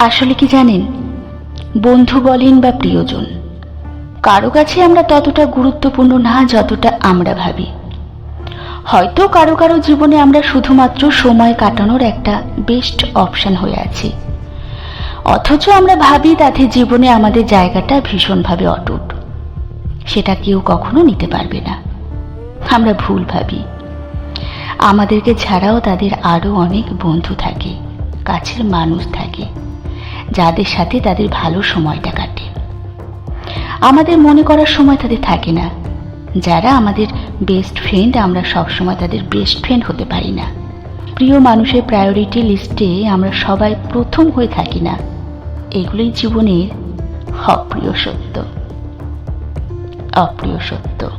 আসলে কি জানেন? বন্ধু বলেন বা প্রিয়জন, কারও কাছে আমরা ততটা গুরুত্বপূর্ণ না যতটা আমরা ভাবি। হয়তো কারও কারও জীবনে আমরা শুধুমাত্র সময় কাটানোর একটা বেস্ট অপশন হয়ে আছি। অথচ আমরা ভাবি তাদের জীবনে আমাদের জায়গাটা ভীষণভাবে অটুট। সেটা কেউ কখনো নিতে পারবে না। আমরা ভুল ভাবি। আমাদেরকে ছাড়াও তাদের আরও অনেক বন্ধু থাকে, কাছের মানুষ থাকে। যাদের সাথে তাদের ভালো সময়টা কাটে। আমাদের মনে করার সময় তাদের থাকে না। যারা আমাদের বেস্ট ফ্রেন্ড আমরা সবসময় তাদের বেস্ট ফ্রেন্ড হতে পারি না। প্রিয় মানুষের প্রায়োরিটি লিস্টে আমরা সবাই প্রথম হয়ে থাকি না। এগুলোই জীবনের অপ্রিয় সত্য। অপ্রিয় সত্য।